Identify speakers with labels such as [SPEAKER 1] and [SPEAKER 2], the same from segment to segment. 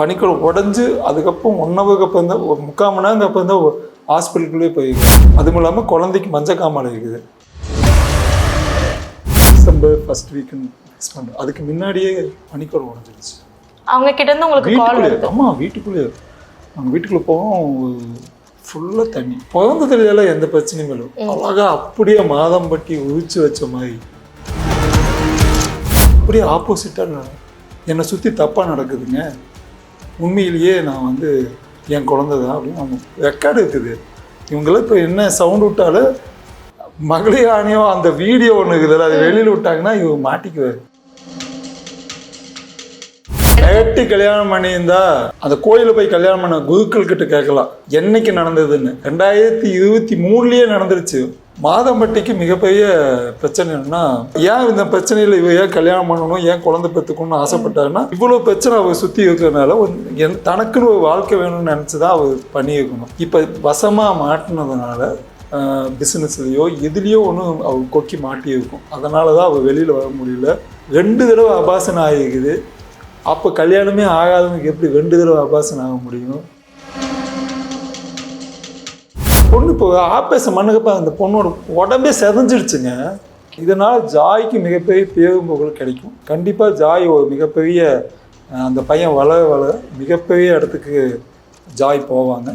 [SPEAKER 1] பனிக்குள் உடஞ்சி அதுக்கப்புறம் ஒன் ஹவருக்கு அப்புறம் தான் முக்கால் மணி நேரம் அப்புறம் தான் ஹாஸ்பிட்டலுக்குள்ளே போயிருக்கேன் அதுவும் இல்லாமல் குழந்தைக்கு மஞ்சக்காமலை இருக்குது. டிசம்பர் ஃபர்ஸ்ட் வீக்குன்னு ஃபிக்ஸ் பண்ணுறேன் அதுக்கு முன்னாடியே பனிக்குள் உடஞ்சிருச்சு.
[SPEAKER 2] அவங்க கிட்ட இருந்து உங்களுக்கு கால்
[SPEAKER 1] ஆமாம் வீட்டுக்குள்ளே நாங்கள் வீட்டுக்குள்ளே போவோம். ஃபுல்லாக தண்ணி. பிறந்ததுல எந்த பிரச்சனையும் இல்லை. அழகா அப்படியே மாதம்பட்டி உரிச்சு வச்ச மாதிரி. அப்படியே ஆப்போசிட்டாக என்னை சுற்றி தப்பாக நடக்குதுங்க. உண்மையிலேயே நான் வந்து என் குழந்தை தான். அப்படின்னு நம்ம ரெக்கார்டு இருக்குது. இவங்களாம் இப்போ என்ன சவுண்ட் விட்டாலும் மகளிர் ஆணையம் அந்த வீடியோ ஒன்று இருக்குதுல்ல அது வெளியில் விட்டாங்கன்னா இவங்க மாட்டிக்குவார் கட்டி கல்யாணம் பண்ணியிருந்தா அந்த கோயிலில் போய் கல்யாணம் பண்ண குருக்கள் கிட்ட கேட்கலாம் என்னைக்கு நடந்ததுன்னு. ரெண்டாயிரத்தி இருபத்தி மூணுலேயே நடந்துருச்சு. மாதம்பட்டிக்கு மிகப்பெரிய பிரச்சனை என்னன்னா ஏன் இந்த பிரச்சனையில் இவ ஏன் கல்யாணம் பண்ணணும் ஏன் குழந்தை பெற்றுக்கணும்னு ஆசைப்பட்டாருன்னா இவ்வளோ பிரச்சனை அவர் சுற்றி இருக்கிறதுனால ஒரு என் தனக்குன்னு ஒரு வாழ்க்கை வேணும்னு நினச்சி தான் அவர் பண்ணியிருக்கணும். இப்போ வசமாக மாட்டினதுனால பிஸ்னஸ்லேயோ எதுலேயோ ஒன்றும் அவர் கொக்கி மாட்டியிருக்கும். அதனால தான் அவர் வெளியில் வர முடியல. ரெண்டு தடவை அபாசனம் ஆகிருக்குது. அப்போ கல்யாணமே ஆகாதவனுக்கு எப்படி ரெண்டு தடவை அபாசனம் ஆக முடியும்? இப்போ ஆபரேஷன் பண்ணுக்கப்ப அந்த பொண்ணோட உடம்பே செதஞ்சிடுச்சுங்க. இதனால் ஜாய்க்கு மிகப்பெரிய பேரும் புகழ் கிடைக்கும். கண்டிப்பாக ஜாய் ஒரு மிகப்பெரிய அந்த பையன் வளர வளர மிகப்பெரிய இடத்துக்கு ஜாய் போவாங்க.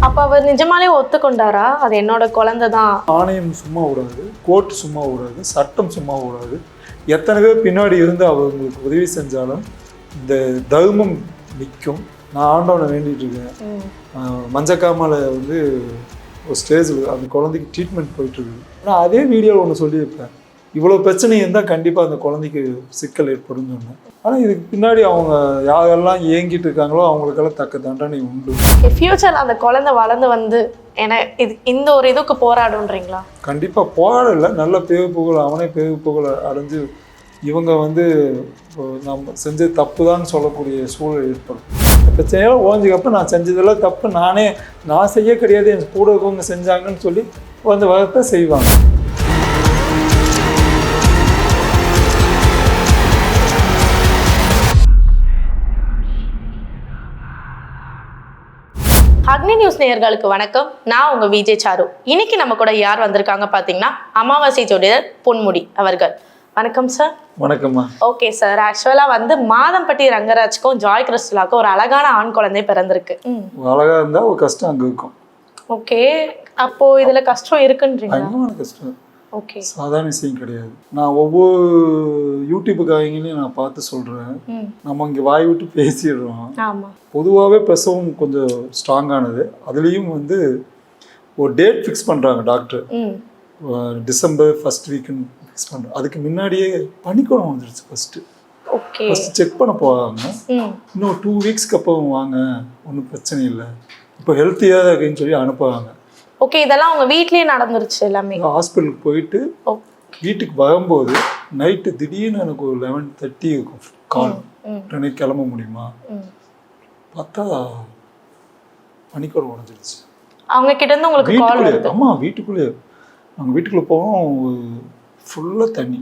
[SPEAKER 2] அப்ப அவர் நிஜமாலே ஒத்துக்கொண்டாரா? அது என்னோட குழந்தை தான்.
[SPEAKER 1] ஆணையம் சும்மா விடாது கோர்ட் சும்மா விடாது சட்டம் சும்மா விடாது. எத்தனை பேர் பின்னாடி இருந்து அவங்களுக்கு உதவி செஞ்சாலும் இந்த தர்மம் நிற்கும். நான் ஆண்டவனை வேண்டிட்டு இருக்கேன்.
[SPEAKER 2] ம்.
[SPEAKER 1] ஆஹ் மஞ்சக்காமலை வந்து ஒரு ஸ்டேஜில் அந்த குழந்தைக்கு ட்ரீட்மெண்ட் போயிட்டுருக்கு ஆனால் அதே வீடியோவில் ஒன்று சொல்லியிருப்பேன். இவ்வளோ பிரச்சனை இருந்தால் கண்டிப்பாக அந்த குழந்தைக்கு சிக்கல் ஏற்படும் சொன்னேன். ஆனால் இதுக்கு பின்னாடி அவங்க யாரெல்லாம் ஏங்கிட்டு இருக்காங்களோ அவங்களுக்கெல்லாம் தக்க தண்டனை உண்டு.
[SPEAKER 2] ஃபியூச்சர் அந்த குழந்தை வளர்ந்து வந்து என இது இந்த ஒரு இதுக்கு போராடுன்றீங்களா?
[SPEAKER 1] கண்டிப்பாக போராடல. நல்ல பேவு புகழ் அவனே பேவு புகழ் அடைஞ்சு இவங்க வந்து இப்போ நம்ம செஞ்சது தப்பு தான் சொல்லக்கூடிய சூழல் ஏற்படும். பிரச்சனையெல்லாம் ஓஞ்சிக்கப்ப நான் செஞ்சதெல்லாம் தப்பு நானே நான் செய்ய கிடையாது என் கூட இருக்கவங்க செஞ்சாங்கன்னு சொல்லி அந்த வகத்தை செய்வாங்க.
[SPEAKER 2] அக்னி நியூஸ் நேயர்களுக்கு வணக்கம். நான் உங்க விஜய் சாரு. இன்னைக்கு நம்ம கூட யார் வந்திருக்காங்க பாத்தீங்கன்னா அமாவாசை ஜோடியர் பொன்முடி அவர்கள். வணக்கம் சார்
[SPEAKER 1] வணக்கம்மா.
[SPEAKER 2] ஓகே சார் ஆக்சுவலா வந்து மாதம்பட்டி ரங்கராஜ்க்கும் ஜாய் கிறிஸ்டலாக்கும் ஒரு அழகான ஆண் குழந்தை பிறந்திருக்கு.
[SPEAKER 1] அழகாக இருந்தால் ஒரு கஷ்டம் அங்கே இருக்கும்.
[SPEAKER 2] ஓகே அப்போ இதுல கஷ்டம் இருக்குன்றீங்களா?
[SPEAKER 1] பயங்கரமான கஷ்டம்.
[SPEAKER 2] ஓகே
[SPEAKER 1] சாதாரண விஷயம் கிடையாது. நான் ஒவ்வொரு யூடியூப்புக்காரங்களையும் நான் பார்த்து சொல்கிறேன் நம்ம இங்கே வாய் விட்டு பேசிடுறோம்.
[SPEAKER 2] ஆமா.
[SPEAKER 1] பொதுவாகவே பிரசவம் கொஞ்சம் ஸ்ட்ராங்கானது அதுலேயும் வந்து ஒரு டேட் ஃபிக்ஸ் பண்ணுறாங்க டாக்டர் டிசம்பர் ஃபர்ஸ்ட் வீக்குன்னு ஃபிக்ஸ் பண்ணுறாங்க அதுக்கு முன்னாடியே பனிக்குளம் வந்துருச்சு ஃபஸ்ட்டு
[SPEAKER 2] ஓகே
[SPEAKER 1] ஃபஸ்ட்டு செக் பண்ண போவாங்க
[SPEAKER 2] ம்.
[SPEAKER 1] இன்னும் டூ வீக்ஸ்க்கு அப்புறம் வாங்க ஒன்றும் பிரச்சனை இல்லை. இப்போ ஹெல்த்தியாக இருக்குன்னு சொல்லி அனுப்புவாங்க
[SPEAKER 2] ஓகே இதெல்லாம் உங்க வீட்லயே நடந்துருச்சு எல்லாமே.
[SPEAKER 1] ஹாஸ்பிட்டலுக்கு போயிட்டு வீட்டுக்கு வரும்போது நைட்டு திடீர்னு எனக்கு ஒரு லெவன் தேர்ட்டி இருக்கும் கால் உடனே கிளம்ப முடியுமா? பார்த்தா பனிக்குளம் உடஞ்சிருச்சு.
[SPEAKER 2] அவங்க கிட்ட இருந்து உங்களுக்கு கால் வருது.
[SPEAKER 1] ஆமா வீட்டுக்குள்ளே நாங்கள் வீட்டுக்குள்ளே போவோம் ஃபுல்லாக தண்ணி.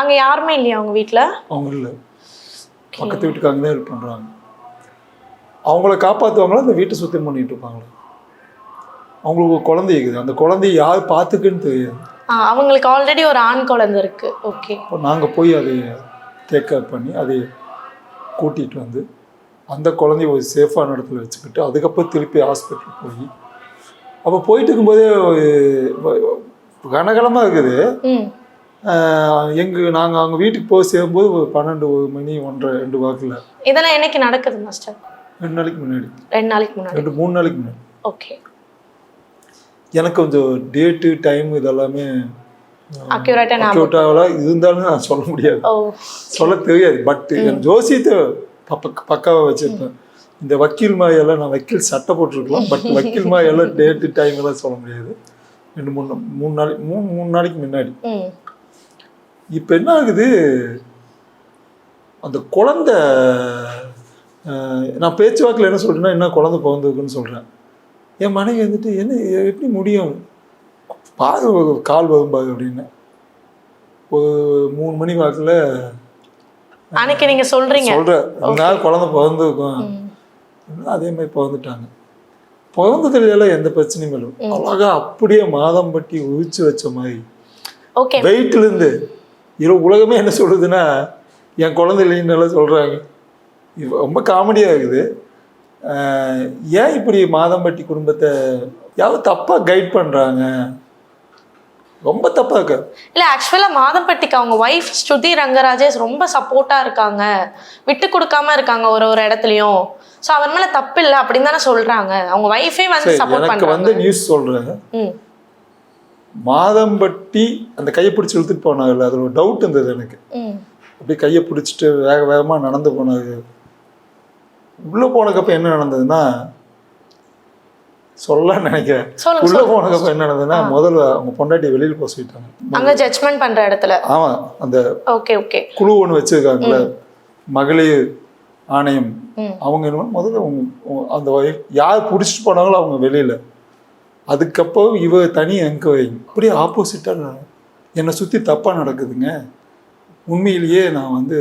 [SPEAKER 2] அங்க யாருமே இல்லையா அவங்க வீட்ல?
[SPEAKER 1] அவங்க இல்லை. பக்கத்து வீட்டுக்காரங்க தான் ஹெல்ப் பண்ணுறாங்க அவங்கள காப்பாற்றுவாங்களா அந்த வீட்டை சுத்தம் பண்ணிட்டு இருப்பாங்களா? அவங்களுக்கு ஒரு குழந்தை இருக்குது. அந்த குழந்தைய யார் பார்த்துக்குன்னு தெரியாது.
[SPEAKER 2] அவங்களுக்கு ஆல்ரெடி ஒரு ஆண் குழந்தை இருக்கு. ஓகே.
[SPEAKER 1] அப்போ நாங்கள் போய் அதை டேக் கேர் பண்ணி அதை கூட்டிகிட்டு வந்து அந்த குழந்தைய ஒரு சேஃபான இடத்துல வச்சுக்கிட்டு அதுக்கப்புறம் திருப்பி ஹாஸ்பிட்டல் போய் அப்போ போயிட்டு இருக்கும்போதே கனகலமாக இருக்குது. எங்கள் நாங்கள் அவங்க வீட்டுக்கு போய் சேரும்போது ஒரு பன்னெண்டு மணி ஒன்றரை ரெண்டு வாக்கில்.
[SPEAKER 2] இதெல்லாம் என்னைக்கு நடக்குது மாஸ்டர்
[SPEAKER 1] ரெண்டு நாளைக்கு முன்னாடி.
[SPEAKER 2] ரெண்டு நாளைக்கு முன்னாடி.
[SPEAKER 1] ரெண்டு மூணு நாளைக்கு முன்னாடி.
[SPEAKER 2] ஓகே
[SPEAKER 1] எனக்கு கொஞ்சம் டேட்டு டைம் இதெல்லாமே
[SPEAKER 2] அக்யூரேட்டா நான்
[SPEAKER 1] அக்யூட்டாவெல்லாம் இருந்தாலும் நான் சொல்ல முடியாது. சொல்ல தெரியாது பட் என் ஜோசியத்தை பக்க பக்காவாக வச்சிருப்பேன். இந்த வக்கீல் மாயெல்லாம் நான் வக்கீல் சட்டை போட்டிருக்கலாம் பட் வக்கீல் மாயெல்லாம் டேட்டு டைம் எல்லாம் சொல்ல முடியாது. ரெண்டு மூணு மூணு நாளைக்கு மூணு மூணு நாளைக்கு முன்னாடி. இப்போ என்ன ஆகுது? அந்த குழந்தை நான் பேச்சுவாக்கில் என்ன சொல்றேன்னா என்ன குழந்தை பிறந்திருக்குன்னு சொல்கிறேன் என் மனைவி வந்துட்டு என்ன எப்படி முடியும்? ஒரு கால் வரும் பாரு அப்படின்னு. ஒரு மூணு மணி வாக்கில்
[SPEAKER 2] அன்னைக்கு நீங்க சொல்றீங்க.
[SPEAKER 1] சொல்கிறேன் நாள் குழந்தை பிறந்திருக்கும். அதே மாதிரி பிறந்துட்டாங்க. பிறந்ததுல எந்த பிரச்சனையும் இல்லை. அழகா அப்படியே மாதம்பட்டி உரிச்சு வச்ச மாதிரி.
[SPEAKER 2] ஓகே.
[SPEAKER 1] வெயிட்ல இருந்து இரு உலகமே என்ன சொல்லுதுன்னா என் குழந்தை இல்லைன்னு இது ரொம்ப காமெடியா இருக்குது. ஏன் இப்படி மாதம்பட்டி குடும்பத்தை யாரும் தப்பா கைட் பண்றாங்க? ரொம்ப தப்பா இருக்கு.
[SPEAKER 2] இல்ல ஆக்சுவலா மாதம்பட்டிக்கு அவங்க ஒய்ஃப் ஸ்ருதி ரங்கராஜேஷ் ரொம்ப சப்போர்ட்டா இருக்காங்க. விட்டு கொடுக்காம இருக்காங்க ஒரு ஒரு இடத்துலயும். சோ அவர் மேல தப்பு இல்ல அப்படின்னு தானே சொல்றாங்க. அவங்க ஒய்ஃபே வந்து சப்போர்ட் பண்றாங்க.
[SPEAKER 1] வந்து நியூஸ் சொல்றேன். மாதம்பட்டி அந்த கையை பிடிச்சி இழுத்துட்டு போனாங்கல்ல அதில் ஒரு டவுட் இருந்தது எனக்கு. அப்படியே கையை பிடிச்சிட்டு வேக வேகமாக நடந்து போனாங்க உள்ளே போனக்கப்ப என்ன நடந்ததுன்னா சொல்லலாம்னு நினைக்கிறேன். உள்ளே போனக்கப்ப என்ன நடந்ததுன்னா முதல்ல அவங்க பொண்டாட்டி வெளியில் போக சொல்லிட்டாங்க.
[SPEAKER 2] அங்க ஜட்ஜ்மெண்ட் பண்ற இடத்துல.
[SPEAKER 1] ஆமாம் அந்த
[SPEAKER 2] ஓகே ஓகே.
[SPEAKER 1] குழு ஒன்று வச்சிருக்காங்கல்ல மகளிர் ஆணையம். அவங்க என்ன முதல்ல அவங்க அந்த யார் பிடிச்சிட்டு போனாங்களோ அவங்க வெளியில். அதுக்கப்புறம் இவ தனி என்கொயரி அப்படியே ஆப்போசிட்டாக என்னை சுற்றி தப்பாக நடக்குதுங்க. உண்மையிலேயே நான் வந்து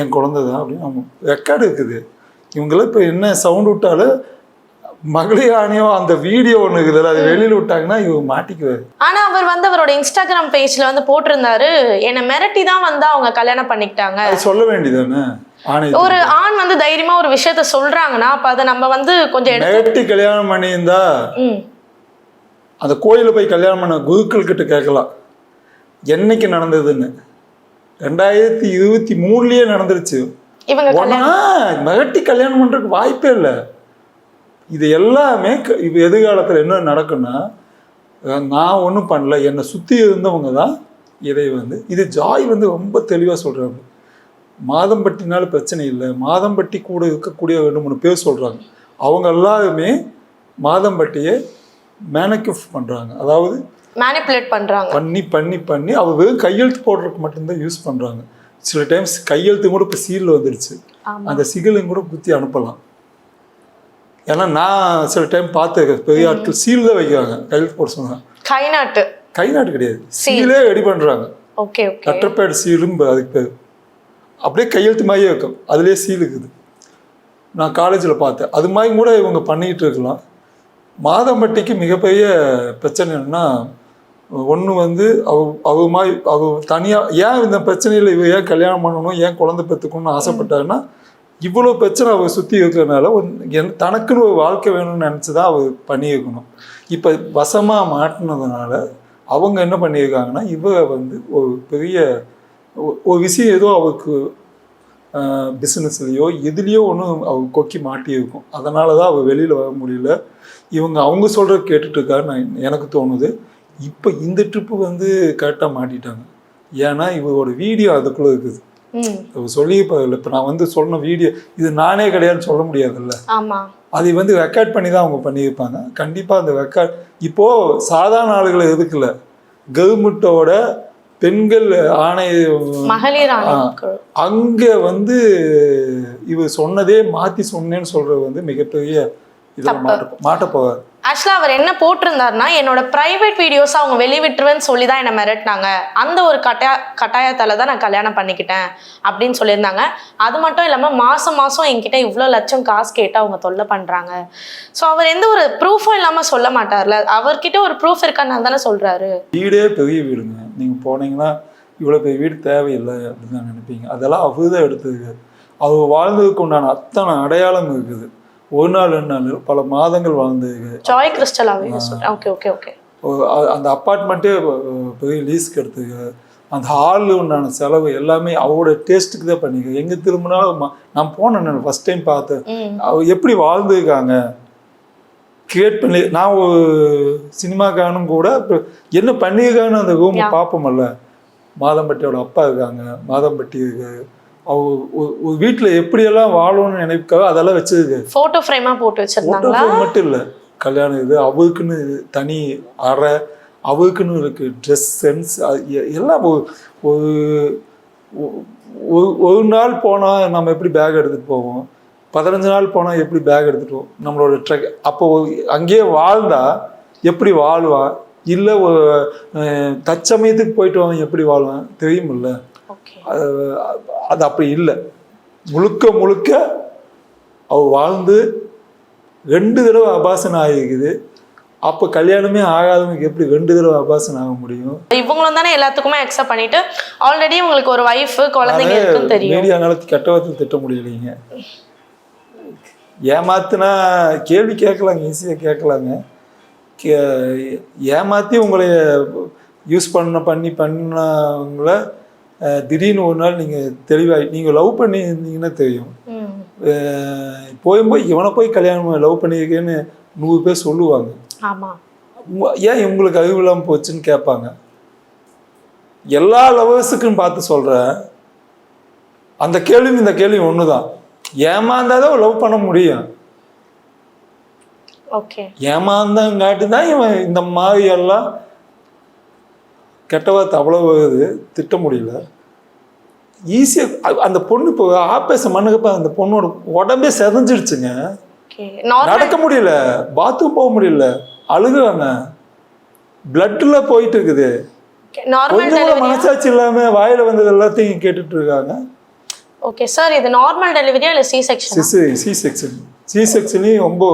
[SPEAKER 1] என் குழந்தை தான் அப்படின்னு ரெக்கார்டு இருக்குது. இவங்களாம் இப்போ என்ன சவுண்ட் விட்டாலும் மகளிர் ஆணையம் அந்த வீடியோ ஒன்று இருக்குதுல்ல அது வெளியில் விட்டாங்கன்னா இவங்க மாட்டிக்குவார்.
[SPEAKER 2] ஆனா அவர் வந்து அவரோட இன்ஸ்டாகிராம் பேஜ்ல வந்து போட்டிருந்தாரு. என்னை மிரட்டி தான் வந்து அவங்க கல்யாணம் பண்ணிக்கிட்டாங்க.
[SPEAKER 1] சொல்ல வேண்டியதானே
[SPEAKER 2] ஒரு ஆண் வந்து தைரியமா ஒரு விஷயத்த சொல்றாங்கன்னா அப்ப அதை நம்ம வந்து கொஞ்சம் எடுத்து
[SPEAKER 1] கல்யாணம் பண்ணியிருந்தா அந்த கோயிலில் போய் கல்யாணம் பண்ண குருக்கள் கிட்ட கேட்கலாம். என்னைக்கு நடந்ததுன்னு? ரெண்டாயிரத்தி இருபத்தி மூணுலயே நடந்துருச்சு. ஒன்னா மிரட்டி கல்யாணம் பண்றதுக்கு வாய்ப்பே இல்லை. இது எல்லாமே இது எதிர்காலத்தில் என்ன நடக்கும்னா அஹ் நான் ஒன்றும் பண்ணல. என்னை சுற்றி இருந்தவங்க தான் இதை வந்து இது ஜாய் வந்து ரொம்ப தெளிவாக சொல்கிறாங்க மாதம்பட்டினால பிரச்சனை இல்லை. மாதம்பட்டி கூட இருக்கக்கூடிய ரெண்டு மூணு பேர் சொல்கிறாங்க அவங்க எல்லாருமே மாதம்பட்டியை மேனக்யூஃப் பண்ணுறாங்க அதாவது
[SPEAKER 2] மேனிப்புலேட் பண்றாங்க.
[SPEAKER 1] பண்ணி பண்ணி பண்ணி அவ வெறும் கையெழுத்து போடுறதுக்கு மட்டும்தான் யூஸ் பண்ணுறாங்க சில டைம்ஸ் கையெழுத்து கூட இப்போ சீலில் வந்துருச்சு.
[SPEAKER 2] ஆமா.
[SPEAKER 1] அந்த சிகிலையும் கூட குத்தி அனுப்பலாம். ஏன்னா நான் சில டைம் பார்த்து பெரிய ஆட்கள் சீல் தான் வைக்கிறாங்க. கையெழுத்து போட சொன்னாங்க.
[SPEAKER 2] கை நாட்டு
[SPEAKER 1] கை நாட்டு கிடையாது சீலே ரெடி பண்ணுறாங்க
[SPEAKER 2] ஓகே
[SPEAKER 1] லெட்டர்பேட் சீலும் அதுக்கு பேர். அப்படியே கையெழுத்து மாதிரியே இருக்கும். அதுலேயே சீல் இருக்குது. நான் காலேஜில் பார்த்தேன். அது மாதிரி கூட இவங்க பண்ணிக்கிட்டு இருக்கலாம். மாதம்பட்டிக்கு மிகப்பெரிய பிரச்சனை என்னன்னா ஒன்று வந்து அவ அவமா அவ தனியாக ஏன் இந்த பிரச்சனையில் இவ ஏன் கல்யாணம் பண்ணணும் ஏன் குழந்தை பெற்றுக்கணும்னு ஆசைப்பட்டாருன்னா இவ்வளோ பிரச்சனை அவள் சுற்றி இருக்கிறதுனால என் தனக்குன்னு ஒரு வாழ்க்கை வேணும்னு நினச்சி தான் அவள் பண்ணியிருக்கணும். இப்போ வசமாக மாட்டினதுனால அவங்க என்ன பண்ணியிருக்காங்கன்னா இவ வந்து ஒரு பெரிய ஒரு விஷயம் ஏதோ அவருக்கு பிஸ்னஸ்லேயோ எதுலேயோ ஒன்று அவள் கொக்கி மாட்டியிருக்கும். அதனால தான் அவள் வெளியில் வர முடியல. இவங்க அவங்க சொல்கிற கேட்டுட்டு இருக்காரு நான் எனக்கு தோணுது. இப்போ இந்த ட்ரிப்பு வந்து கரெக்டாக மாட்டிட்டாங்க. ஏன்னா இவரோட வீடியோ அதுக்குள்ளே இருக்குது. இவ சொல்லியிருப்பாங்கல்ல இப்போ நான் வந்து சொன்ன வீடியோ இது நானே கிடையாதுன்னு சொல்ல முடியாதுல்ல? அதை வந்து ரெக்கார்ட் பண்ணி தான் அவங்க பண்ணியிருப்பாங்க. கண்டிப்பாக அந்த ரெக்கார்ட் இப்போது சாதாரண ஆளுகளை எதுக்குல கவர்மெண்ட்டோட பெண்கள் ஆணைய அங்கே வந்து இவர் சொன்னதே மாற்றி சொன்னேன்னு சொல்கிறது வந்து மிகப்பெரிய இதில் மாட்ட மாட்ட போவார்
[SPEAKER 2] ஆக்சுவலா அவர் என்ன போட்டிருந்தாருன்னா என்னோட பிரைவேட் வீடியோஸ் அவங்க வெளிவிட்டுருவேன்னு சொல்லி தான் என்னை மிரட்டினாங்க. அந்த ஒரு கட்டாய கட்டாயத்தால தான் நான் கல்யாணம் பண்ணிக்கிட்டேன் அப்படின்னு சொல்லியிருந்தாங்க. அது மட்டும் இல்லாம மாசம் மாசம் என்கிட்ட இவ்வளோ லட்சம் காசு கேட்டு அவங்க தொல்லை பண்றாங்க. ஸோ அவர் எந்த ஒரு ப்ரூஃபும் இல்லாம சொல்ல மாட்டார்ல. அவர்கிட்ட ஒரு ப்ரூஃப் இருக்கான்னு தானே சொல்றாரு.
[SPEAKER 1] வீடே பெரிய வீடுங்க. நீங்கள் போனீங்கன்னா இவ்வளோ பெரிய வீடு தேவையில்லை அப்படின்னு தான் நினைப்பீங்க. அதெல்லாம் அவர் தான் எடுத்தது அவர் வாழ்ந்ததுக்கு உண்டான அத்தனை அடையாளம் இருக்குது. ஒரு நாள் ரெண்டு நாள் பல மாதங்கள் வாழ்ந்தது
[SPEAKER 2] ஜாய் கிறிஸ்டலாவே ஓகே ஓகே ஓகே
[SPEAKER 1] அந்த அப்பார்ட்மெண்ட்டே பெரிய லீஸ்க்கு எடுத்துக்க அந்த ஹாலில் உண்டான செலவு எல்லாமே அவரோட டேஸ்ட்டுக்கு தான் பண்ணிக்க. எங்கே திரும்பினாலும் நான் போனேன் ஃபஸ்ட் டைம் பார்த்தேன். அவ எப்படி வாழ்ந்துருக்காங்க? கிரியேட் பண்ணி நான் ஒரு சினிமாக்காரனும் கூட என்ன பண்ணியிருக்காங்கன்னு அந்த ரூமை. பார்ப்போமல்ல மாதம்பட்டியோட அப்பா இருக்காங்க மாதம்பட்டி இருக்கு. அவ ஒரு- ஒரு வீட்டில் எப்படியெல்லாம் வாழணும்னு நினைக்காவோ அதெல்லாம் வச்சிருக்கு.
[SPEAKER 2] போட்டோ ஃப்ரேமா போட்டு வச்சிருந்தாங்களா?
[SPEAKER 1] ஃபோட்டோ மட்டும் இல்லை. கல்யாணம் இது அவருக்குன்னு தனி அறை அவருக்குன்னு இருக்கு. ட்ரெஸ் சென்ஸ் எல்லாம் ஒரு ஒரு நாள் போனால் நம்ம எப்படி பேக் எடுத்துகிட்டு போவோம்? பதினஞ்சு நாள் போனால் எப்படி பேக் எடுத்துகிட்டு போவோம் நம்மளோட ட்ரெக் அப்போ அங்கேயே வாழ்ந்தா எப்படி வாழ்வான் இல்லை தற்சமயத்துக்கு போயிட்டு வாங்க எப்படி வாழ்வான் தெரியுமில்ல? அது அப்படி இல்லை. முழுக்க முழுக்க அவ வாழ்ந்து ரெண்டு தடவை அபாசனம் ஆகிருக்குது அப்போ கல்யாணமே ஆகாதவங்களுக்கு எப்படி ரெண்டு தடவை அபாசனம் ஆக முடியும்?
[SPEAKER 2] இவங்களும் தானே எல்லாத்துக்குமே அக்செப்ட் பண்ணிட்டு ஆல்ரெடி உங்களுக்கு ஒரு ஒய்ஃப் குழந்தைங்க இருக்குன்னு தெரியும்.
[SPEAKER 1] மீடியா நாளத்து கெட்ட வார்த்தை திட்ட முடியலைங்க. ஏமாத்துனா கேள்வி கேட்கலாங்க ஈஸியாக கேட்கலாங்க. கே ஏமாற்றி உங்களை யூஸ் பண்ண பண்ணி பண்ணவங்கள திடீர்னு ஒரு நாள் நீங்கள் தெளிவாகி நீங்கள் லவ் பண்ணியிருந்தீங்கன்னா தெரியும். போய் போய் இவனை போய் கல்யாணம் லவ் பண்ணியிருக்கேன்னு நூறு பேர் சொல்லுவாங்க. ஏன் இவங்களுக்கு அறிவு இல்லாமல் போச்சுன்னு கேட்பாங்க. எல்லா லவர்ஸுக்கும் பார்த்து சொல்கிறேன் அந்த கேள்வியும் இந்த கேள்வியும் ஒன்று தான் ஏமாந்தாதான் லவ் பண்ண முடியும்.
[SPEAKER 2] ஓகே.
[SPEAKER 1] ஏமாந்தங்காட்டி தான் இவன் இந்த மாதிரி எல்லாம் கெட்ட வார்த்தை அவ்வளோ வருது திட்ட முடியல. ஈஸியாக அந்த பொண்ணு இப்போ ஆப்பேச மண்ணுக்கப்ப அந்த பொண்ணோட உடம்பே செதஞ்சிடுச்சுங்க நடக்க முடியல. பாத்ரூம் போக முடியல. அழுகுறாங்க. பிளட்ல போயிட்டு இருக்குது.
[SPEAKER 2] நார்மல்
[SPEAKER 1] கொஞ்சம் மனசாட்சி இல்லாம வாயில வந்தது எல்லாத்தையும் கேட்டுட்டு இருக்காங்க
[SPEAKER 2] ஓகே சார் இது நார்மல் டெலிவரியா இல்ல சி செக்ஷன்
[SPEAKER 1] சிசு சி செக்ஷன் சி செக்ஷன்லையும் ரொம்ப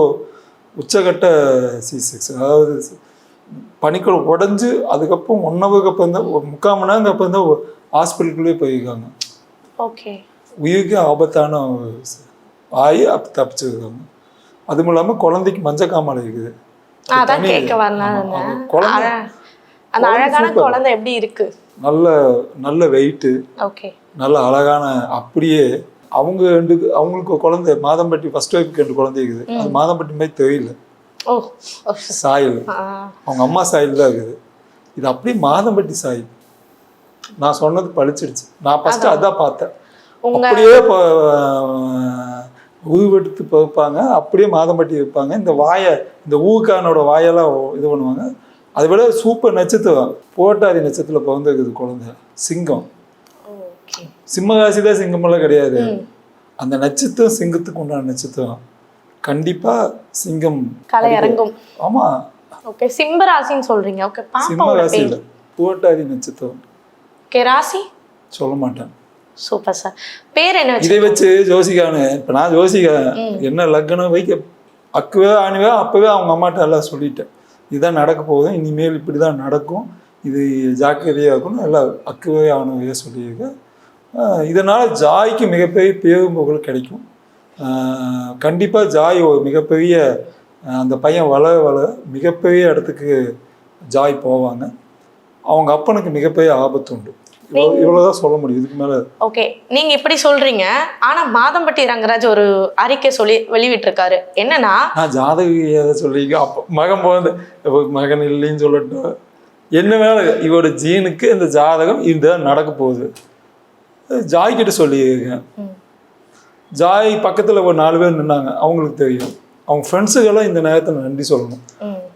[SPEAKER 1] உச்சகட்ட சி செக்ஷன் அதாவது பனிக்குள் உடஞ்சி அதுக்கப்புறம் ஒன் ஹவருக்கு அப்புறம் தான் முக்கால் மணி நேரம் அப்புறம் தான் ஹாஸ்பிட்டலுக்குள்ளே போயிருக்காங்க.
[SPEAKER 2] ஓகே.
[SPEAKER 1] உயிருக்கு ஆபத்தான ஆகி அப்போ தப்பிச்சிருக்காங்க. அதுவும் இல்லாமல் குழந்தைக்கு மஞ்சக்காமலை இருக்குது.
[SPEAKER 2] அதான்
[SPEAKER 1] தனி-
[SPEAKER 2] கேட்க வரலாம்
[SPEAKER 1] ஆமா, அது குழந்தை
[SPEAKER 2] அழ- அந்த
[SPEAKER 1] குழந்தை
[SPEAKER 2] அழகான
[SPEAKER 1] super.
[SPEAKER 2] குழந்தை எப்படி இருக்கு?
[SPEAKER 1] நல்ல நல்ல வெயிட்டு
[SPEAKER 2] ஓகே.
[SPEAKER 1] நல்ல அழகான அப்படியே அவங்க ரெண்டு அவங்களுக்கு குழந்தை மாதம்பட்டி ஃபர்ஸ்ட் ஒய்ஃப்க்கு ரெண்டு குழந்தை இருக்குது. அது மாதம்பட்டி மாதிரி தெரியல. சாயல். அவங்க அம்மா சாயல் தான் இருக்குது. இது அப்படியே மாதம்பட்டி சாயல். நான் சொன்னது பளிச்சிடுச்சு நான் ஃபர்ஸ்ட் அதான். பார்த்தேன். அப்படியே உருவெடுத்து வைப்பாங்க அப்படியே மாதம்பட்டி வைப்பாங்க. இந்த வாயை இந்த ஊக்கானோட வாயெல்லாம் இது பண்ணுவாங்க. அதை விட சூப்பர் நட்சத்திரம். போட்டாதி நட்சத்திரத்தில் பிறந்திருக்குது குழந்தை. சிங்கம். சிம்மராசி தான் சிங்கமெல்லாம் கிடையாது. அந்த நட்சத்திரம் சிங்கத்துக்கு உண்டான நட்சத்திரம். கண்டிப்பா சிங்கம்
[SPEAKER 2] கலை இறங்கும்
[SPEAKER 1] ஆமா.
[SPEAKER 2] ஓகே சிம்ப ராசின்னு சொல்றீங்க. ஓகே
[SPEAKER 1] சிம்ம ராசி இல்ல. பூவட்டாதி நட்சத்திரம்.
[SPEAKER 2] ஓகே ராசி?
[SPEAKER 1] சொல்ல மாட்டேன்.
[SPEAKER 2] சூப்பர் சார் பேர் என்ன
[SPEAKER 1] இதை வச்சு ஜோசிகானு இப்ப நான் ஜோசிகா என்ன லக்னம் வைக்க அக்குவே ஆணுவே அப்பவே அவங்க அம்மாட்ட எல்லாம் சொல்லிட்டேன். இதுதான் நடக்க போகுது இனிமேல் இப்படிதான் நடக்கும். இது ஜாக்கிரதையாக இருக்கணும் எல்லாம் அக்குவே ஆணுவே சொல்லியிருக்கேன் இதனால ஜாய்க்கு மிகப்பெரிய பேரும் புகழ் கிடைக்கும். ஆஹ் கண்டிப்பா ஜாய் ஒரு மிகப்பெரிய அந்த பையன் வளர வளர மிகப்பெரிய இடத்துக்கு ஜாய் போவாங்க. அவங்க அப்பனுக்கு மிகப்பெரிய ஆபத்து உண்டு. இவ்வளோ இவ்வளோதான் சொல்ல முடியும். இதுக்கு மேலே
[SPEAKER 2] ஓகே. நீங்க இப்படி சொல்றீங்க. ஆனா மாதம்பட்டி ரங்கராஜ் ஒரு அறிக்கை சொல்லி வெளிவிட்டிருக்காரு என்னன்னா
[SPEAKER 1] நான் ஜாதக சொல்லிக்க அப்போ மகன் போது மகன் இல்லைன்னு சொல்லட்டும் என்ன வேலை? இவரோட ஜீனுக்கு இந்த ஜாதகம் இந்த நடக்க போகுது. ஜாய் கிட்ட சொல்லியிருக்கேன். ஜாய் பக்கத்தில் ஒரு நாலு பேர் நின்னாங்க. அவங்களுக்கு தெரியும். அவங்க ஃப்ரெண்ட்ஸுக்கெல்லாம் இந்த நேரத்தில் நன்றி சொல்லணும்.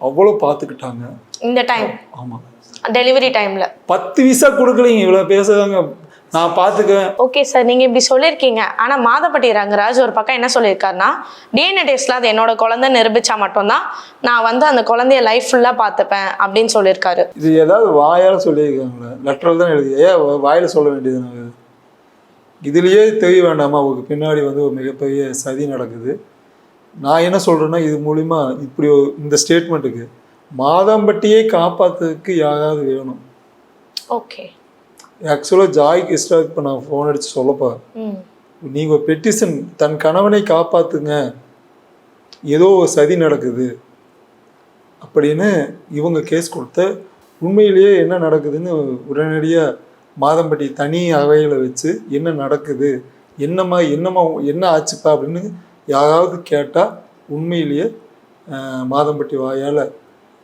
[SPEAKER 1] அவ்வளோ பார்த்துக்கிட்டாங்க
[SPEAKER 2] இந்த டைம்
[SPEAKER 1] ஆமாம்
[SPEAKER 2] டெலிவரி டைம்ல
[SPEAKER 1] பத்து விசா கொடுக்கலீங்க. இவ்வளோ பேசுறாங்க. நான் பார்த்துக்குவேன்
[SPEAKER 2] ஓகே சார் நீங்க இப்படி சொல்லியிருக்கீங்க. ஆனா மாதப்பட்டி ரங்கராஜ் ஒரு பக்கம் என்ன சொல்லியிருக்காருன்னா டிஎன்ஏ டெஸ்ட்ல அது என்னோட குழந்தை நிரூபிச்சா மட்டும்தான் நான் வந்து அந்த குழந்தைய லைஃப் ஃபுல்லா பார்த்துப்பேன் அப்படின்னு சொல்லியிருக்காரு.
[SPEAKER 1] இது ஏதாவது வாயால் சொல்லியிருக்காங்களே. லெட்டரில் தான் எழுதி ஏன் வாயில் சொல்ல வேண்டியது நம்ம இதுலேயே தெரிய வேண்டாமா? அவருக்கு பின்னாடி வந்து ஒரு மிகப்பெரிய சதி நடக்குது. நான் என்ன சொல்கிறேன்னா இது மூலிமா இப்படி ஒரு இந்த ஸ்டேட்மெண்ட்டுக்கு மாதம்பட்டியை காப்பாற்றுறதுக்கு யாராவது வேணும்.
[SPEAKER 2] ஓகே.
[SPEAKER 1] ஆக்சுவலாக ஜாய்க்கு இஷ்டம் இப்போ நான் ஃபோன் அடித்து சொல்லப்போ. நீங்கள் பெட்டிஷன் தன் கணவனை காப்பாற்றுங்க ஏதோ ஒரு சதி நடக்குது. அப்படின்னு இவங்க கேஸ் கொடுத்த உண்மையிலேயே என்ன நடக்குதுன்னு உடனடியாக மாதம்பட்டி தனி அவையில் வச்சு என்ன நடக்குது என்னம்மா என்னம்மா என்ன ஆச்சுப்பா அப்படின்னு யாராவது கேட்டால் உண்மையிலேயே மாதம்பட்டி வாயால்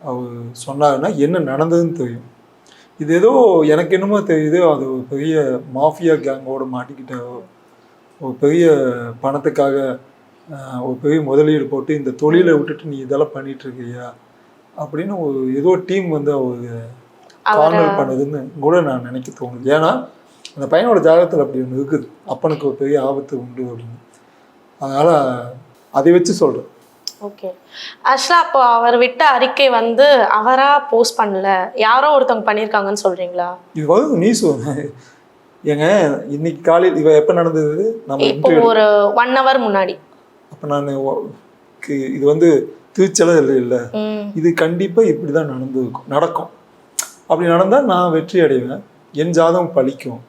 [SPEAKER 1] அவர் சொன்னாருன்னா என்ன நடந்ததுன்னு தெரியும். இது ஏதோ எனக்கு என்னமோ தெரியுது அது ஒரு பெரிய மாஃபியா கேங்கோட மாட்டிக்கிட்ட ஒரு பெரிய பணத்துக்காக ஒரு பெரிய முதலீடு போட்டு இந்த தொழிலை விட்டுட்டு நீ இதெல்லாம் பண்ணிகிட்ருக்கியா அப்படின்னு ஒரு ஏதோ டீம் வந்து அவர் கார்னர் பண்ணுதுன்னு கூட நான் நினைக்க தோணுது ஏன்னா அந்த பையனோட ஜாதகத்தில் அப்படி ஒன்று இருக்குது. அப்பனுக்கு ஒரு பெரிய ஆபத்து உண்டு அப்படின்னு. அதனால அதை வச்சு சொல்கிறேன்
[SPEAKER 2] ஓகே. ஆக்சுவலாக அப்போ அவர் விட்ட அறிக்கை வந்து அவரா போஸ்ட் பண்ணல? யாரோ ஒருத்தவங்க பண்ணியிருக்காங்கன்னு சொல்றீங்களா?
[SPEAKER 1] இது வந்து. நியூஸ் ஏங்க இன்னைக்கு காலையில் இவ எப்போ நடந்தது? நம்ம
[SPEAKER 2] இப்போ ஒரு ஒன் ஹவர் முன்னாடி.
[SPEAKER 1] அப்போ நான் இது வந்து திருச்செல இல்லை. இல்லை இது கண்டிப்பாக இப்படி தான் நடந்திருக்கும். நடக்கும். அப்படி நடந்தால் நான் வெற்றி அடைவேன். என் ஜாதகம் பலிக்கும்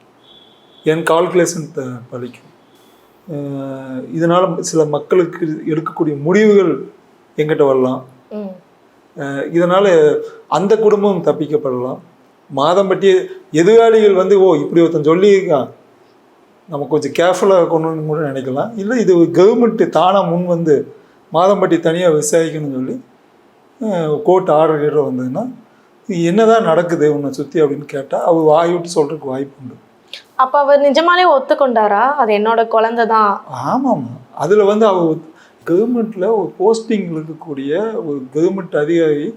[SPEAKER 1] என் கால்குலேஷன் பலிக்கும் அஹ் இதனால சில மக்களுக்கு எடுக்கக்கூடிய முடிவுகள் எங்கிட்ட வரலாம். இதனால அந்த குடும்பம் தப்பிக்கப்படலாம். மாதம்பட்டி எதிராளிகள் வந்து ஓ இப்படி ஒருத்தன் சொல்லியிருக்கான். நம்ம கொஞ்சம் கேர்ஃபுல்லாக கொண்டு கூட நினைக்கலாம். இல்லை இது கவர்மெண்ட்டு தானாக முன் வந்து மாதம்பட்டி தனியாக விசாரிக்கணும்னு சொல்லி கோர்ட் ஆர்டர் கீடர் வந்ததுன்னா என்னதான் நடக்குது உன்னை சுற்றி அப்படின்னு கேட்டால் அவர் வாய் விட்டு சொல்கிறதுக்கு வாய்ப்பு உண்டு.
[SPEAKER 2] அப்ப அவர் நிஜமாலே ஒத்துக்கொண்டாரா? அது என்னோட குழந்தை தான்
[SPEAKER 1] ஆமாம்மா. அதில் வந்து அவர் கவர்மெண்ட்டில் ஒரு போஸ்டிங்கில் இருக்கக்கூடிய ஒரு கவர்மெண்ட் அதிகாரி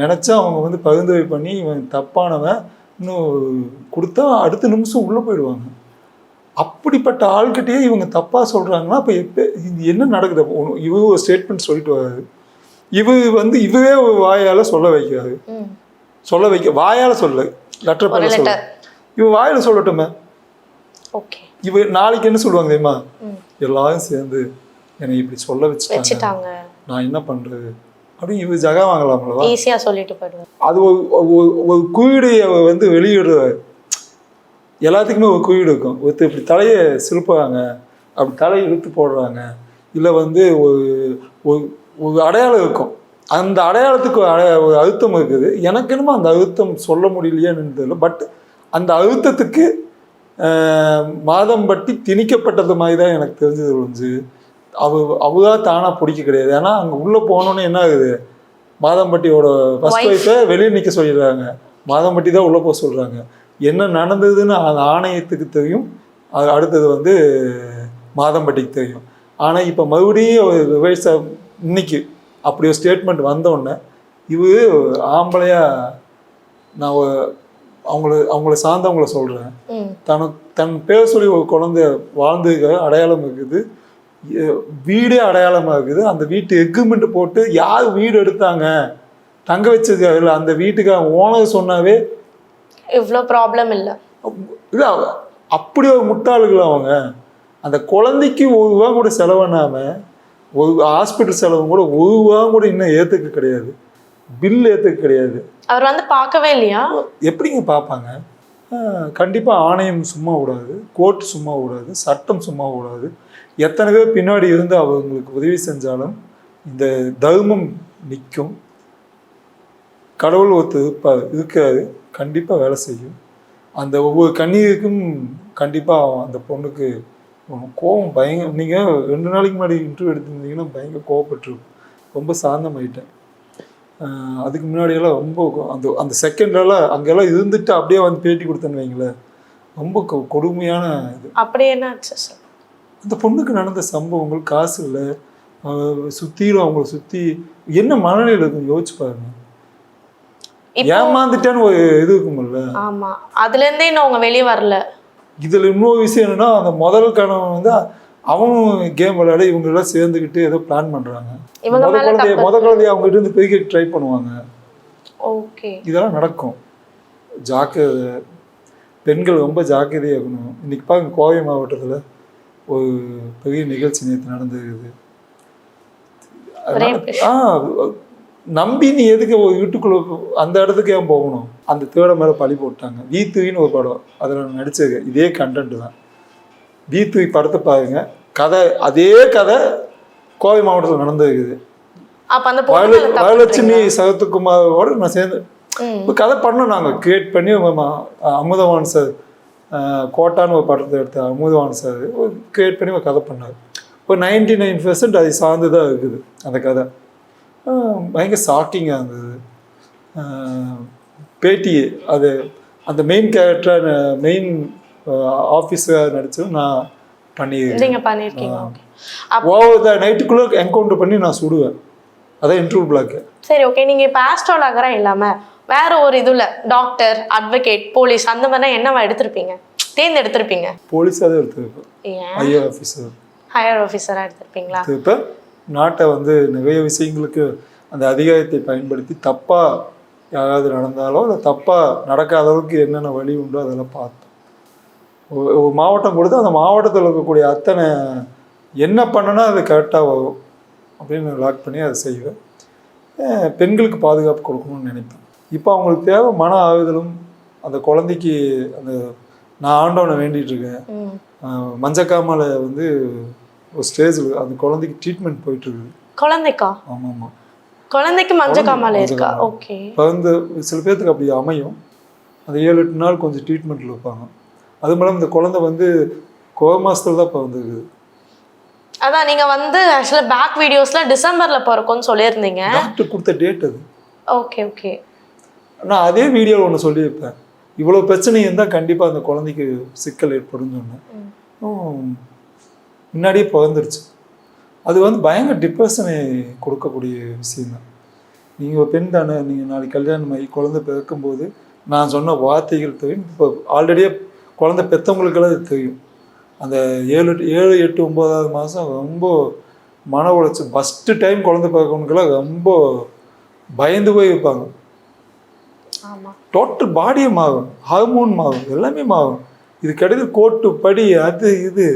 [SPEAKER 1] நினைச்சா அவங்க வந்து பரிந்துரை பண்ணி இவன் தப்பானவன் இன்னும் கொடுத்தா அடுத்த நிமிஷம் உள்ளே போயிடுவாங்க. அப்படிப்பட்ட ஆள்கிட்டயே இவங்க தப்பாக சொல்கிறாங்கன்னா அப்போ எப்போ இது என்ன நடக்குது? இவரு ஒரு ஸ்டேட்மெண்ட் சொல்லிட்டு வராரு இவரு வந்து இதுவே வாயால் சொல்ல வைக்கிறாரு
[SPEAKER 2] ம்.
[SPEAKER 1] சொல்ல வைக்க வாயால் சொல்ல. லெட்டர் பண்ண சொல்ல. இவ வாயில் சொல்லட்டுமே.
[SPEAKER 2] ஓகே.
[SPEAKER 1] இவ நாளைக்கு என்ன சொல்லுவாங்க தெரியுமா? எல்லாரும் சேர்ந்து என்னை இப்படி சொல்ல வச்சுட்டாங்க. நான் என்ன பண்றது? அப்படின்னு இவ ஜகா வாங்கலாம்லவா
[SPEAKER 2] ஈஸியா சொல்லிட்டு போயிடுவேன்
[SPEAKER 1] அது ஒரு ஒரு- ஒரு குறியீடு அவ வந்து வெளியிடுறாரு எல்லாத்துக்குமே ஒரு குறியீடு இருக்கும். ஒருத்தர் இப்படி தலையை சிலுப்புறாங்க. அப்படி தலையை இழுத்து போடுறாங்க. இல்லை வந்து ஒரு ஒரு அடையாளம் இருக்கும். அந்த அடையாளத்துக்கு ஒரு அழுத்தம் இருக்குது. எனக்கு என்னமோ அந்த அழுத்தம் சொல்ல முடியலையான்னு தெரியல. பட் அந்த அழுத்தத்துக்கு மாதம் பட்டி திணிக்கப்பட்டது மாதிரி தான் எனக்கு தெரிஞ்சது ஒழிஞ்சு அவ அவதா தானாக பிடிக்க கிடையாது. ஏன்னா அங்கே உள்ளே போனோன்னே என்ன ஆகுது? மாதம்பட்டியோட ஃபர்ஸ்ட்
[SPEAKER 2] Wife.
[SPEAKER 1] ஒய்ஃபை வெளியே நிற்க சொல்லிடுறாங்க. மாதம்பட்டி தான் உள்ளே போக சொல்கிறாங்க என்ன நடந்ததுன்னு அந்த ஆணையத்துக்கு தெரியும். அது அடுத்தது வந்து மாதம்பட்டிக்கு தெரியும். ஆனால் இப்போ மறுபடியும் விவசாய இன்னைக்கு அப்படி ஒரு ஸ்டேட்மெண்ட் வந்தோடனே இவ ஆம்பளையா நான் அவங்கள அவங்கள சார்ந்தவங்கள சொல்கிறேன் தனக்கு தன் பேர் சொல்லி ஒரு குழந்தை வாழ்ந்துக்க அடையாளம் இருக்குது. வீடே அடையாளமாக இருக்குது. அந்த வீட்டு எக்ரிமெண்ட் போட்டு யார் வீடு எடுத்தாங்க? தங்க வச்சது இல்லை அந்த வீட்டுக்கு ஓனர் சொன்னாவே
[SPEAKER 2] இவ்வளோ ப்ராப்ளம் இல்லை.
[SPEAKER 1] இல்லை அப்படி ஒரு முட்டாளுகள் அவங்க. அந்த குழந்தைக்கு ஒரு ரூபா கூட செலவுனாமல் ஒரு ஹாஸ்பிட்டல் செலவு கூட ஒரு ரூபா கூட இன்னும் ஏற்றுக்க கிடையாது. பில் ஏற்றுக்க கிடையாது.
[SPEAKER 2] அவர் வந்து பார்க்கவே இல்லையா?
[SPEAKER 1] எப்படிங்க பார்ப்பாங்க? கண்டிப்பாக ஆணையம் சும்மா விடாது கோர்ட் சும்மா விடாது சட்டம் சும்மா விடாது. எத்தனை பேர் பின்னாடி இருந்து அவங்களுக்கு உதவி செஞ்சாலும் இந்த தர்மம் நிற்கும். கடவுள் ஒருத்தர் இருப்பார் இருக்காரு கண்டிப்பாக வேலை செய்யும். அந்த ஒவ்வொரு கண்ணீருக்கும் கண்டிப்பாக அந்த பொண்ணுக்கு கோபம் பயங்கர நீங்கள் ரெண்டு நாளைக்கு முன்னாடி இன்டர்வியூ எடுத்திருந்தீங்கன்னா பயங்கர கோவப்பட்டிருக்கும். ரொம்ப சாந்தமாயிட்டேன். அதுக்கு முன்னாடியெல்லாம் ரொம்ப அந்த அந்த செகண்ட்லலாம் அங்கெல்லாம் இருந்துட்டு அப்படியே வந்து பேட்டி கொடுத்தேன்னு வைங்களேன். ரொம்ப கொடுமையான இது.
[SPEAKER 2] அப்படி என்ன ஆச்சு சார்?
[SPEAKER 1] அந்த பொண்ணுக்கு நடந்த சம்பவங்கள் காசு இல்லை சுற்றிலும் அவங்கள சுற்றி என்ன மனநிலையில் இருக்கும் யோசிச்சு பாருங்க. ஏமாந்துட்டேன்னு ஒரு இது இருக்கும்ல.
[SPEAKER 2] ஆமா அதுல இருந்தே இன்னும் அவங்க வெளியே வரல.
[SPEAKER 1] இதில் இன்னொரு விஷயம் என்னன்னா அந்த முதல் கணவன் வந்து அவனும் கேம் விளையாட இவங்க எல்லாம் சேர்ந்துக்கிட்டு ஏதோ பிளான் பண்ணுறாங்க முத குழந்தைய முத குழந்தைய அவங்க இருந்து பெருக்க ட்ரை பண்ணுவாங்க.
[SPEAKER 2] ஓகே.
[SPEAKER 1] இதெல்லாம் நடக்கும். ஜாக்கிரதை பெண்கள் ரொம்ப ஜாக்கிரதையாக இருக்கணும். இன்னைக்கு பாருங்க கோவை மாவட்டத்தில் ஒரு பெரிய நிகழ்ச்சி நேற்று நடந்திருக்குது. ஆ நம்பி நீ எதுக்கு வீட்டுக்குள்ள அந்த இடத்துக்கு ஏன் போகணும்? அந்த தேட மேலே பழி போட்டாங்க. வி த்ரீன்னு ஒரு படம் அதில் நான் நடிச்சிருக்கேன் இதே கண்டென்ட் தான். வி த்ரீ படத்தை பாருங்க. கதை அதே கதை கோவை மாவட்டத்தில் நடந்திருக்குது. வயலட்சுமி சரத்குமாரோட நான் சேர்ந்து. இப்போ கதை பண்ணோம் நாங்கள் கிரியேட் பண்ணி அமுதவான் சார் கோட்டான்னு ஒரு படத்தை எடுத்த அமுதவான் சார் கிரியேட் பண்ணி ஒரு கதை பண்ணார். ஒரு நைன்டி நைன் பர்சன்ட் அது சார்ந்து தான் இருக்குது அந்த கதை. பயங்கர ஷாக்கிங்காக இருந்தது. பேட்டி அது அந்த மெயின் கேரக்டராக மெயின் ஆஃபீஸராக நடிச்சது நான் பண்ணியிருக்கேன். ஓவர் த நைட்டுக்குள்ளே என்கவுண்டர் பண்ணி நான் சுடுவேன். அதான் இன்டர்வியூ பிளாக்கு
[SPEAKER 2] சரி ஓகே நீங்க இப்ப ஆஸ்ட்ரோலாகரா இல்லாம வேற ஒரு இதுல டாக்டர் அட்வொகேட் போலீஸ் அந்த மாதிரிலாம் என்னவா எடுத்திருப்பீங்க? தேர்ந்தெடுத்திருப்பீங்க?
[SPEAKER 1] போலீஸாக தான் எடுத்துருப்பேன். ஐஏ ஆஃபீஸர்
[SPEAKER 2] ஹையர் ஆஃபீஸரா எடுத்திருப்பீங்களா?
[SPEAKER 1] இப்போ நாட்டை வந்து நிறைய விஷயங்களுக்கு அந்த அதிகாரத்தை பயன்படுத்தி தப்பாக யாராவது நடந்தாலோ இல்லை தப்பாக நடக்காத அளவுக்கு என்னென்ன வழி உண்டோ அதெல்லாம் பார்த்தோம். ஒரு மாவட்டம் கொடுத்து அந்த மாவட்டத்தில் இருக்கக்கூடிய அத்தனை என்ன பண்ணனா அது கரெக்டாக வரும் அப்படின்னு லாக் பண்ணி அதை செய்வேன். பெண்களுக்கு பாதுகாப்பு கொடுக்கணும்னு நினைப்பேன். இப்போ அவங்களுக்கு தேவை மன ஆறுதலும் அந்த குழந்தைக்கு அந்த நான் ஆண்டவனை இருக்கேன். அஹ் மஞ்சக்காமலை வந்து ஒரு ஸ்டேஜில் அந்த குழந்தைக்கு ட்ரீட்மெண்ட் போயிட்டு இருக்குது
[SPEAKER 2] குழந்தைக்கா?
[SPEAKER 1] ஆமாம் ஆமாம்
[SPEAKER 2] குழந்தைக்கு மஞ்சள் காமாலை இருக்கா? ஓகே.
[SPEAKER 1] இப்போ வந்து சில பேர்த்துக்கு அப்படி அமையும். அந்த ஏழு எட்டு நாள் கொஞ்சம் ட்ரீட்மெண்ட்டில் வைப்பாங்க. அது மூலம் இந்த குழந்தை வந்து கோமாசத்தில் தான் இப்போ வந்துருக்குது
[SPEAKER 2] அதான் நீங்க வந்து ஆக்சுவலா பேக் வீடியோஸ்ல டிசம்பர்ல பிறக்கும்னு சொல்லியிருந்தீங்க.
[SPEAKER 1] டாக்டர் கொடுத்த டேட் அது.
[SPEAKER 2] Okay okay.
[SPEAKER 1] நான் அதே வீடியோவில் ஒன்று சொல்லியிருப்பேன். இவ்வளோ பிரச்சனை இருந்தால் கண்டிப்பாக அந்த குழந்தைக்கு சிக்கல் ஏற்படும்னு சொன்னேன். முன்னாடியே பிறந்துருச்சு அது வந்து பயங்கர டிப்ரெஷனை கொடுக்கக்கூடிய விஷயம்தான். நீங்கள் ஒரு பெண் தானே நீங்கள் நாளைக்கு கல்யாணம் ஆகி குழந்தை பிறக்கும்போது நான் சொன்ன வார்த்தைகள் தெரியும். இப்போ ஆல்ரெடியே குழந்தை பெற்றவங்களுக்கெல்லாம் இது தெரியும். அந்த ஏழு ஏழு எட்டு ஒம்போதாவது மாதம் ரொம்ப மன உளைச்சல். ஃபஸ்ட்டு டைம் குழந்தை பிறக்கவனுக்கெல்லாம் ரொம்ப பயந்து போய் இருப்பாங்க.
[SPEAKER 2] ஆமா.
[SPEAKER 1] டோட்டல் பாடியே மாறும் ஹார்மோன் மாறும் எல்லாமே மாறும். இது கிடையாது கோட்டு படி அது இது.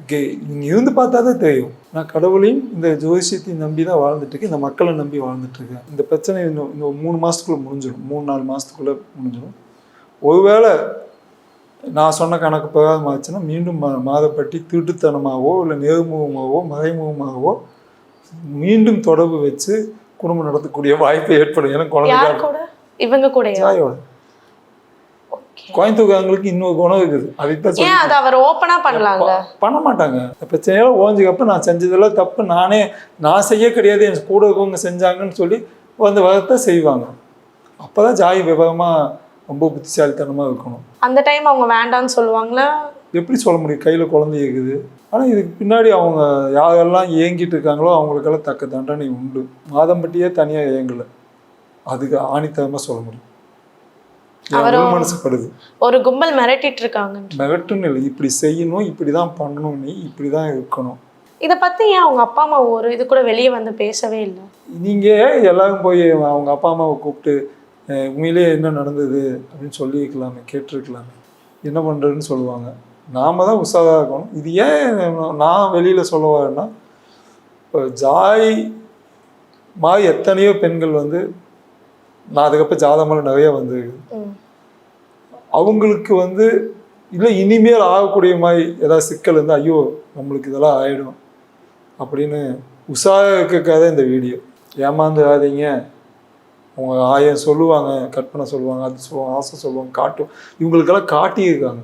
[SPEAKER 1] நீங்கள் இருந்து பார்த்தா தான் தெரியும். நான் கடவுளையும் இந்த ஜோதிஷத்தையும் நம்பி தான் வாழ்ந்துட்டு இருக்கேன் இந்த மக்களை நம்பி வாழ்ந்துட்டு இருக்கேன் இந்த பிரச்சனை இன்னும் இன்னும் மூணு மாதத்துக்குள்ளே முடிஞ்சிடும். மூணு நாலு மாதத்துக்குள்ளே முடிஞ்சிடும். ஒருவேளை நான் சொன்ன கணக்கு பிரகாரம் ஆச்சுன்னா மீண்டும் மா மாதப்பட்டி தீட்டுத்தனமாகவோ இல்லை நேர்முகமாகவோ மறைமுகமாகவோ மீண்டும் தொடர்பு வச்சு குடும்பம் நடத்தக்கூடிய வாய்ப்பு ஏற்படும். ஏன்னா குழந்தைங்க
[SPEAKER 2] யார் கூட இவங்க கூடயா
[SPEAKER 1] ஜாயோட
[SPEAKER 2] ஓகே
[SPEAKER 1] கோயம்புத்தூர்காரங்களுக்கு இன்னொரு குணம் இருக்குது. சொல்லி
[SPEAKER 2] ஏன் அதை அவர் ஓப்பனா பண்ணலாங்க
[SPEAKER 1] பண்ண மாட்டாங்க பிரச்சனையெல்லாம் ஓஞ்சதுக்கப்புறம் நான் செஞ்சதெல்லாம் தப்பு. நானே நான் செய்ய கிடையாது. என் கூட இருக்கவங்க செஞ்சாங்கன்னு சொல்லி அந்த வகத்தை செய்வாங்க. அப்போ தான் ஜாய் விவரமாக ரொம்ப புத்திசாலித்தனமாக இருக்கணும்.
[SPEAKER 2] அந்த டைம் அவங்க வேண்டாம்னு சொல்லுவாங்களா?
[SPEAKER 1] எப்படி சொல்ல முடியும்? கையில் குழந்தை இருக்குது. ஆனால் இதுக்கு பின்னாடி அவங்க யாரெல்லாம் ஏங்கிட்டு இருக்காங்களோ அவங்களுக்கெல்லாம் தக்க தண்டனை உண்டு. மாதம்பட்டியே தனியாக ஏங்கலை அதுக்கு ஆணித்தரமாக சொல்ல முடியும். மனசுப்படுது.
[SPEAKER 2] ஒரு கும்பல் மிரட்டிட்டு இருக்காங்க
[SPEAKER 1] மிகட்டுன்னு இல்லை இப்படி செய்யணும் இப்படி தான் பண்ணணும் நீ இப்படி தான் இருக்கணும்.
[SPEAKER 2] இத பத்தி ஏன் அவங்க அப்பா அம்மா ஒரு இது கூட வெளியே வந்து பேசவே இல்லை?
[SPEAKER 1] நீங்கள் எல்லாரும் போய் அவங்க அப்பா அம்மாவை கூப்பிட்டு உண்மையிலேயே என்ன நடந்தது? அப்படின்னு சொல்லியிருக்கலாமே கேட்டிருக்கலாமே. என்ன பண்ணுறதுன்னு சொல்லுவாங்க. நாம தான் உஷாராக இருக்கணும். இது ஏன் நான் வெளியில் சொல்ல வரேன்னா இப்போ ஜாய் மாதிரி எத்தனையோ பெண்கள் வந்து நான் அதுக்கப்புறம் ஜாதகமெல்லாம் நிறைய வந்திருக்கு. அவங்களுக்கு வந்து இல்லை இனிமேல் ஆகக்கூடிய மாதிரி ஏதாவது சிக்கல் இருந்தால் ஐயோ நம்மளுக்கு இதெல்லாம் ஆகிடும் அப்படின்னு உற்சாகக்காக இந்த வீடியோ. ஏமாந்துடாதீங்க அவங்க ஆயம் சொல்லுவாங்க கற்பனை சொல்லுவாங்க அது சொல்லுவாங்க ஆசை சொல்லுவாங்க காட்டும் இவங்களுக்கெல்லாம் காட்டியிருக்காங்க.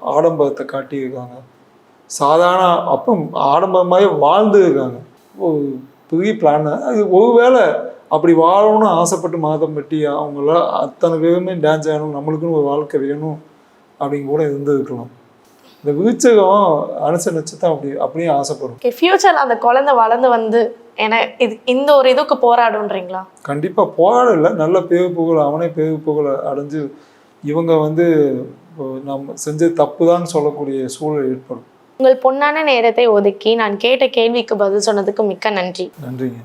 [SPEAKER 1] ஆடம்பரத்தை காட்டியிருக்காங்க. சாதாரண அப்போ ஆடம்பரமாகவே வாழ்ந்து இருக்காங்க ஒரு பெரிய பிளான் அது ஒருவேளை அப்படி வாழணும்னு ஆசைப்பட்டு மாதம் பட்டி அவங்கள அத்தனை பேருமே டான்ஸ் ஆகணும் நம்மளுக்குன்னு ஒரு வாழ்க்கை வேணும் அப்படிங்க கூட இருந்திருக்கலாம். இந்த விருச்சகம் அனுசரிச்சு தான் அப்படி அப்படியே ஆசைப்படும்.
[SPEAKER 2] ஃபியூச்சர்ல அந்த குழந்தை வளர்ந்து வந்து என இது இந்த ஒரு இதுக்கு போராடுன்றீங்களா?
[SPEAKER 1] கண்டிப்பாக போராடல. நல்ல பேரு புகழ் அவனே பேரு புகழ் அடைஞ்சு இவங்க வந்து நம்ம செஞ்ச தப்பு தான் சொல்லக்கூடிய சூழல் ஏற்படும்.
[SPEAKER 2] உங்கள் பொன்னான நேரத்தை ஒதுக்கி நான் கேட்ட கேள்விக்கு பதில் சொன்னதுக்கு மிக்க நன்றி.
[SPEAKER 1] நன்றிங்க.